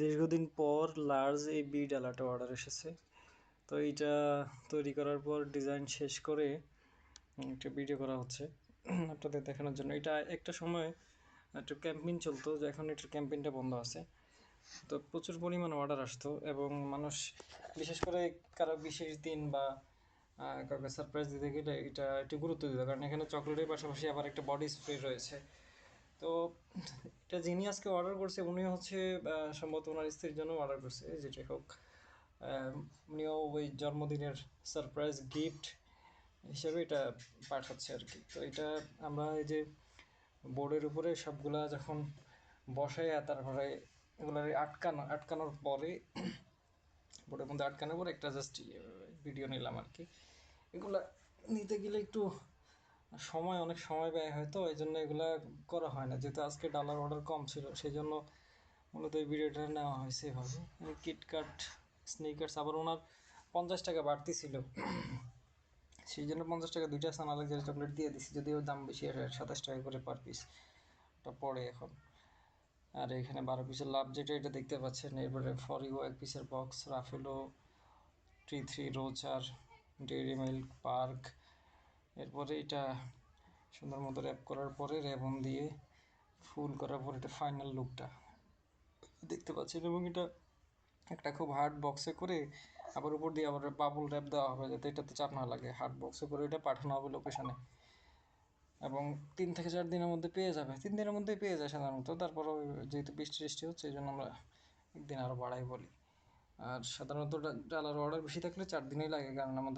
দীর্ঘদিন পর লার্জ এই বি ডালাটা অর্ডার এসেছে। তো এইটা তৈরি করার পর ডিজাইন শেষ করে একটা ভিডিও করা হচ্ছে আপনাদের দেখানোর জন্য। এটা একটা সময় একটু ক্যাম্পেইন চলতো, যে এখন এটার ক্যাম্পেইনটা বন্ধ আছে। তো প্রচুর পরিমাণ অর্ডার আসতো এবং মানুষ, বিশেষ করে কারও বিশেষ দিন বা কাউকে সারপ্রাইজ দিতে গেলে এটা একটু গুরুত্ব দিত। কারণ এখানে চকলেটের পাশাপাশি আবার একটা বডি স্প্রে রয়েছে। তো এটা যিনি আজকে অর্ডার করছে, উনি হচ্ছে সম্ভবত ওনার স্ত্রীর জন্য অর্ডার করছে যেটাই হোক। উনিও ওই জন্মদিনের সারপ্রাইজ গিফট হিসেবে এটা পাঠাচ্ছে আর কি। তো এটা আমরা এই যে বোর্ডের উপরে সবগুলা যখন বসাই তারপরে এগুলো আটকানো, আটকানোর পরে বোর্ডের মধ্যে আটকানোর পরে একটা জাস্ট ভিডিও নিলাম আর কি। এগুলা নিতে গেলে একটু সময় অনেক সময় ব্যয় হয় তো, এই জন্য এগুলা করা হয় না। যেহেতু আজকে ডালার অর্ডার কম ছিল সেই জন্য মূলত এই ভিডিওটা নেওয়া হয়েছে এভাবে। কিটকাট স্নিকার্স আবার ওনার পঞ্চাশ টাকা বাড়তি ছিল। সেই জন্য পঞ্চাশ টাকা দুইটা সানা লাক্সারি চকলেট দিয়ে দিছি, যদিও দাম বেশি সাতাশ টাকা করে পার পিস ওটা পড়ে এখন। আর এখানে বারো পিসের লাভ যেটা, এটা দেখতে পাচ্ছেন। এরপরে ফরিও এক পিসের box Raffaello T three Rocher Dairy Milk pack এরপরে এটা সুন্দর মতো র্যাপ করার পরে রেবন দিয়ে ফুল করার পর এটা ফাইনাল লুকটা দেখতে পাচ্ছেন, এবং এটা একটা খুব হার্ড বক্সে করে আবার উপর দিয়ে আবার বাবুল র্যাপ দেওয়া হবে যাতে এটাতে চাপ না লাগে। হার্ড বক্সে করে এটা পাঠানো হবে লোকেশনে এবং তিন থেকে চার দিনের মধ্যে পেয়ে যাবে। তিন দিনের মধ্যেই পেয়ে যায় সাধারণত তারপরে যেহেতু বৃষ্টি বৃষ্টি হচ্ছে, এই জন্য আমরা একদিন আরও বাড়াই বলি। আর সাধারণত ডালার অর্ডার বেশি থাকলে চার দিনেই লাগে, কারণ আমাদের